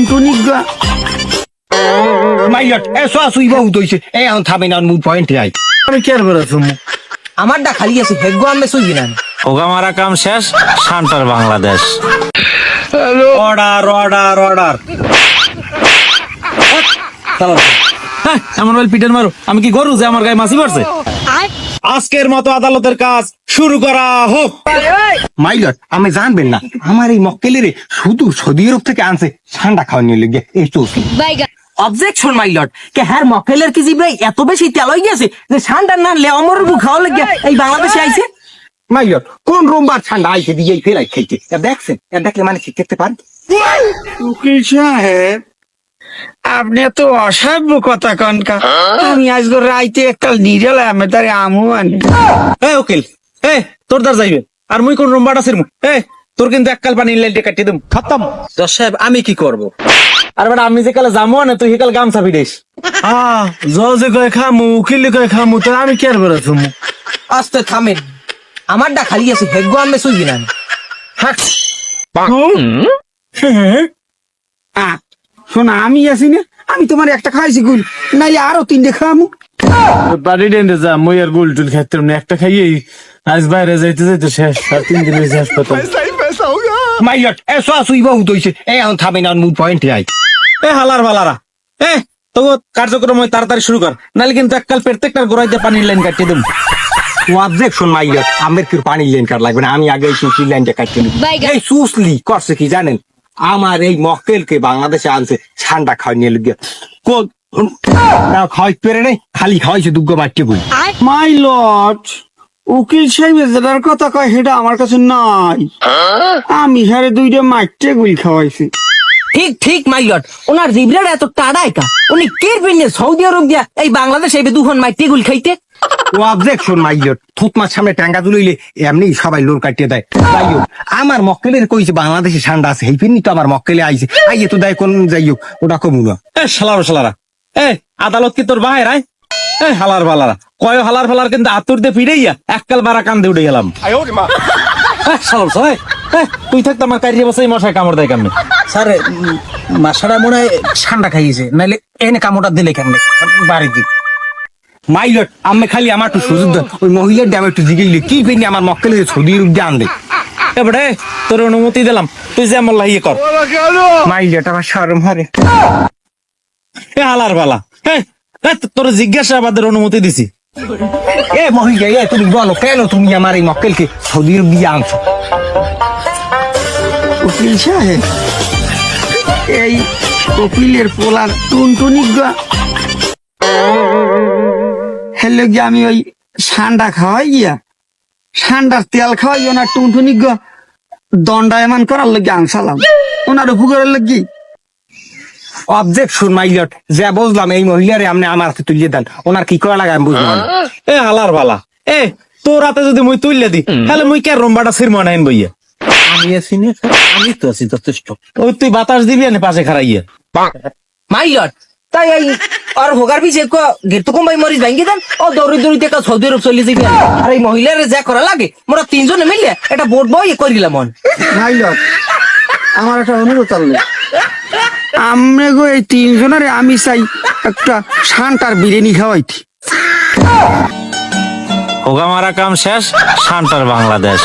টুনটুনি গা মাইলট এ সোয়া সুই বহুত হইছে। এ এখন থামে না মু পয়েন্ট আই আমি খালি আছে হেগো না। মারা কাম শেষ শান্টার বাংলাদেশ। Order order order. হ্যাঁ, এমন বল পিটার মারো। আমি কি গরু যে আমার গায়ে মাছি পড়ছে আজকের মতো আদালতের কাজ শুরু করা হোক। মাইলট আমি জানবেন না। আমার এই মক্কেলের শুধু সৌদি আরব থেকে আনছে ঠান্ডা খাওয়া নিয়ে লেগে এই চৌকি অবজেকশন মাই লর্ড কে হ্যার মক্কেলের কি জিব্রাই এত বেশি তেল হয়ে গেছে যে ঠান্ডা না লে অমর খাওয়া লাগে এই বাংলাদেশে আইছে? মাইলট কোন রোমবার ঠান্ডা আইছে দিয়ে এই ফেলাই খাইতে দেখছেন? দেখলে মানে কি খেতে পারেন? উকিল সাহেব আপনি এত অসাধ্য কথা কনকা আমি আজকে রাইতে একটা নিরেল আমি তার আমু আনি। এ উকিল এ তোর দার যাইবে। আর মুই কোন রুমবাট আছিস এ তোর কিন্তু এককাল পানি লাইটে কাটিয়ে দিম। খতম। জজ সাহেব আমি কি করব? আর বেটা আমি যে কালে যাব না তুই সেকাল গামছা ভিড়িস আহ জজে কয়ে খামু উকিল কয়ে খামু তো আমি কে আর বেড়াচ্ছ আস্তে থামেন। আমারটা খালি আছে হেগো আমি শুইবি না। শোনা আমি আছি না আমি তোমার একটা খাইছি গুল নাই আরও তিনটে খামু। বাড়ি ডেন্ডে যা মই আর গুল টুল খাইতে না একটা খাইয়েই আজ বাইরে যাইতে যাইতে শেষ আর তিন দিন হয়েছে হাসপাতাল মাইলট এ বহুত হইছে এ এখন থামে না মু পয়েন্ট আই এ হালার বালারা এ তো কার্যক্রম তাড়াতাড়ি শুরু কর নাহলে কিন্তু এককাল প্রত্যেকটার গোড়াইতে পানির লাইন কাটিয়ে দেব অবজেকশন মাইলট আমের কি পানি লাইন কাট লাগবে না আমি আগে এই লাইনটা কাটতে নিব। এই সুসলি করছে কি জানেন? আমার এই মক্কেলকে বাংলাদেশে আনছে ঠান্ডা খাওয়া নিয়ে লেগে। কোন না খাওয়াই পেরে নেই খালি খাওয়াইছে দুগ্গ মাটি বই। মাই লর্ড উকিল সাহেব যেটার কথা কয় সেটা আমার কাছে নাই। আমি হারে দুইটা মাইটে গুল খাওয়াইছি। ঠিক ঠিক মাই লর্ড। ওনার জিব্রার এত টাড়ায় কা উনি কের বিনে সৌদি আরব দিয়া এই বাংলাদেশে এবে দুখন মাইটে টেগুল খাইতে? ও অবজেকশন মাইলট থুতমার সামনে ট্যাঙ্গা তুলিলে এমনি সবাই লোন কাটিয়ে দেয়। যাই আমার মক্কেলের কইছে বাংলাদেশে ঠান্ডা আছে এই তো আমার মক্কেলে আইছে। আইয়ে তো দেয় কোন যাই হোক ওটা কমু না। এ শালার শালারা। এ আদালত কি তোর বাহায় রায় এ হালার বালারা। কয় হালার ফালার কিন্তু আতুর দিয়ে ফিরেইয়া এককাল বারা কান্দে উঠে গেলাম। এ, শালার শালা, এ, তুই থাকতে আমার কারিয়ে বসে মশাই কামড় দেয় কেমনে? স্যার মাসাটা মনে হয় ঠান্ডা খাইয়েছে নাইলে এনে কামড়টা দিলে কেমনে? বাড়িতে। মাইলট আমি খালি আমার একটু সুযোগ দেন। ওই মহিলার ড্যাম একটু জিগেইলে কি পিন্নি আমার মক্কেলের সৌদি আরব দিয়ে আনলে এবারে তোর অনুমতি দিলাম তুই যে আমার লাইয়ে কর। মাইলট আমার শরম হরে। এ হালার বালা এ, তোর জিজ্ঞাসাবাদের অনুমতি দিছি। এ মহিলা এ তুমি বলো কেন তুমি আমার এই মক্কেলকে সৌদি আরব দিয়ে আনছো? উকিল সাহেব এই উকিলের পোলার টুনটুনি গা হ্যালো গিয়া আমি ওই ঠান্ডা খাওয়াই গিয়া ঠান্ডার তেল খাওয়াই ওনার টুনটুনি গা দণ্ডায়মান করার লগে আনসালাম ওনার উপকারের লাগি। অবজেকশন মাইলট যে বুঝলাম এই মহিলারে আপনি আমার হাতে তুলিয়ে দেন ওনার কি করা লাগে আমি বুঝলাম এ হালার বালা। এ তোর হাতে যদি মুই তুললে দি তাহলে মুই কে রম্বাটা সিরমন আইন বইয়া? আমি আছি না আমি তো আছি যথেষ্ট। ওই তুই বাতাস দিবি না পাশে খারাইয়া মাই লর্ড তাই এই আর হোগার পিছে কো গেট তো কমাই মরিস ভাঙ্গি দেন ও দৌড়ি দৌড়ি থেকে সৌদি আরব চলে যাবে আর এই মহিলার যা করা লাগে মোরা তিনজনে মিলে এটা বোর্ড বই করিলাম মন মাইলট আমার একটা অনুরোধ আনলে আমরা গো এই তিনজনের আমি চাই একটা শান্তার বিরিয়ানি খাওয়াইতি হোগা মারা কাম শেষ শান্টার বাংলাদেশ।